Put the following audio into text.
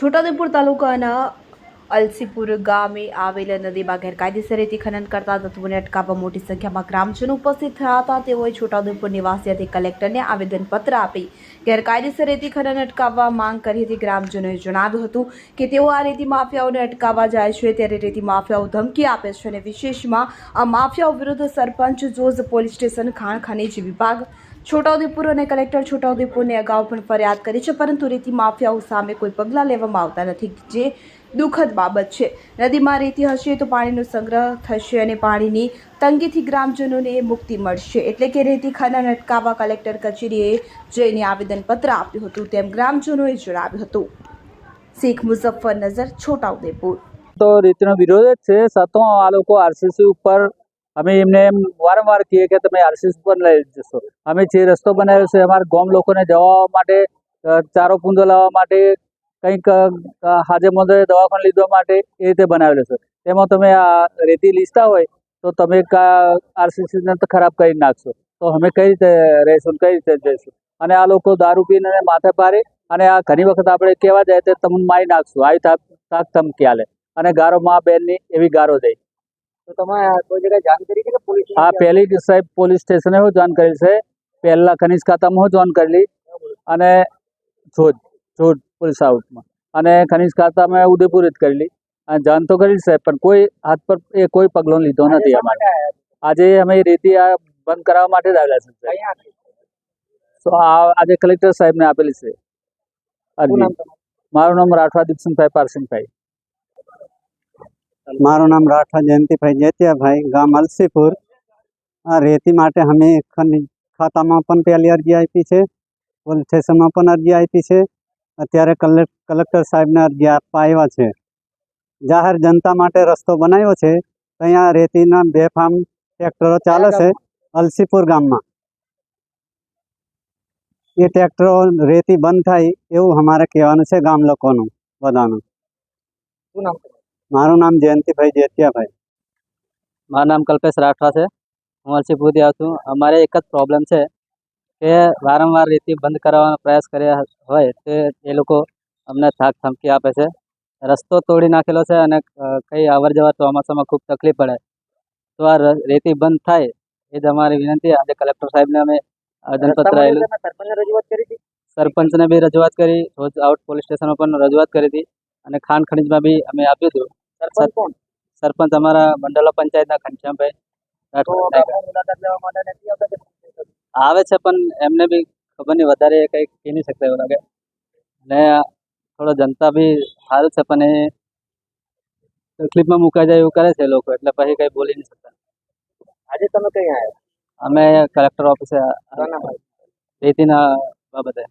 છોટાઉદેપુર તાલુકાના અલસીપુર ગામે આવેલ નદીમાં ગેરકાયદેસર રીતે ખનન કરતા તત્વોને અટકાવવા મોટી સંખ્યામાં ગ્રામજનો ઉપસ્થિત થયા હતા. તેઓએ છોટાઉદેપુર નિવાસીઓથી કલેક્ટરને આવેદનપત્ર આપી ગેરકાયદેસર રેતી ખનન અટકાવવા માંગ કરી હતી. ગ્રામજનોએ જણાવ્યું હતું કે તેઓ આ રેતી માફિયાઓને અટકાવવા જાય છે, ત્યારે રેતી માફિયાઓ ધમકી આપે છે અને વિશેષમાં આ માફિયાઓ વિરુદ્ધ સરપંચ, જોઝ પોલીસ સ્ટેશન, ખાણ ખનીજ વિભાગ છોટાઉદેપુર અને કલેક્ટર છોટાઉદેપુરને અગાઉ પણ ફરિયાદ કરી છે, પરંતુ રેતી માફિયાઓ સામે કોઈ પગલાં લેવામાં આવતા નથી, જે દુઃખદ બાબત છે. નદીમાં રેતી હશે તો પાણીનો સંગ્રહ થશે અને પાણીની તંગીથી ગ્રામજનોને મુક્તિ મળશે. એટલે કે રેતી ખનન અટકાવવા કલેક્ટર કચેરીએ જઈને આવેદનપત્ર આપ્યું હતું, તેમ ગ્રામજનોએ જણાવ્યું હતું. શેખ મુઝફ્ફર નઝર, છોટાઉદેપુર. તો રીતનો વિરોધ જ છે છતાં આ લોકો આરસીસી ઉપર અમે એમને એમ વારંવાર કહીએ કે તમે આરસીસી ઉપર લઈ જશો. અમે જે રસ્તો બનાવ્યો છે, અમારા ગામ લોકોને જવા માટે ચારો પૂંજો લાવવા માટે, કંઈક હાજે મોદે દવાખાને લીધવા માટે એ રીતે બનાવેલો છે. તેમાં તમે આ રેતી લીસતા હોય, તો તમે આરસીસીને તો ખરાબ કરી નાખશો. તો અમે કઈ રીતે રહીશું કઈ રીતે જઈશું? અને આ લોકો દારૂ પીને માથે પારે અને આ ઘણી વખત આપણે કહેવા જાય તો તમને મારી નાખશું. આવી તાક ધમકી આલે અને ગારો મા બહેનની એવી ગારો દઈ આ પહેલી સાહેબ પોલીસ સ્ટેશને હું જોઈન કરેલ છે. પહેલા ખનીજ ખાતામાં હું જોઈન કરેલી. અને જોધ જોધ પોલીસ આઉટમાં. અને ખનીજ ખાતામાં ઉદયપુર જ કરેલી. અને જાણ તો કરેલી સાહેબ પણ કોઈ હાથ પર એ કોઈ પગલો લીધો નથી અમારે. આજે અમે રેતી આ બંધ કરાવવા માટે જ આવેલા છે તો આ આજે કલેક્ટર સાહેબને આપેલી છે. અરજી. મારું નામ રાઠવા દીપસિંહભાઈ પારસિંહભાઈ. મારું નામ રાઠવા જયંતિભાઈ જેતિયાભાઈ ગામ અલસીપુર. આ રેતી માટે અમે ખનિજ ખાતામાં પણ પહેલી અરજી આપી છે, પોલીસ સ્ટેશનમાં પણ અરજી આપી છે. અત્યારે કલેક, કલેક્ટર સાહેબને અરજી આપવા આવ્યા છે. જાહેર જનતા માટે રસ્તો બનાવ્યો છે. ત્યાં રેતીના બેફામ ટ્રેક્ટરો ચાલે છે અલસીપુર ગામમાં. એ ટ્રેક્ટરો રેતી બંધ થાય એવું અમારે કહેવાનું છે ગામ લોકોનું, બધાનું. શું નામ? મારું નામ જયંતિભાઈ જેતિયાભાઈ મારું નામ કલ્પેશ રાઠવા છે. હું અલસીપુરથી આવું છું. અમારે એક જ પ્રોબ્લેમ છે કે વારંવાર રેતી બંધ કરાવવાનો પ્રયાસ કર્યા હોય તે એ લોકો અમને થાક ધમકી આપે છે. રસ્તો તોડી નાખેલો છે અને કંઈ અવર જવર ચોમાસામાં ખૂબ તકલીફ પડે. તો આ રેતી બંધ થાય એ જ અમારી વિનંતી. આજે કલેક્ટર સાહેબને અમે આવેદનપત્ર સરપંચને રજૂઆત કરી સરપંચને બી રજૂઆત કરી. રોજ આઉટ પોલીસ સ્ટેશન પણ રજૂઆત કરી હતી. અને ખાણ ખનીજમાં બી અમે આપ્યું હતું. સરપંચ કોણ? સરપંચ અમારા મંડળ પંચાયતના ઘનશ્યામભાઈ આવે છે પણ એમને બી ખબર નહીં વધારે કંઈ કહી નહીં શકતા એવું લાગે. ને થોડો જનતા બી સારું છે પણ એ તકલીફમાં મુકાઈ જાય એવું કરે છે લોકો એટલે પછી કંઈ બોલી નહીં શકતા. આજે તમે કઈ આવ્યા? અમે કલેક્ટર ઓફિસે રીતિના બાબતે.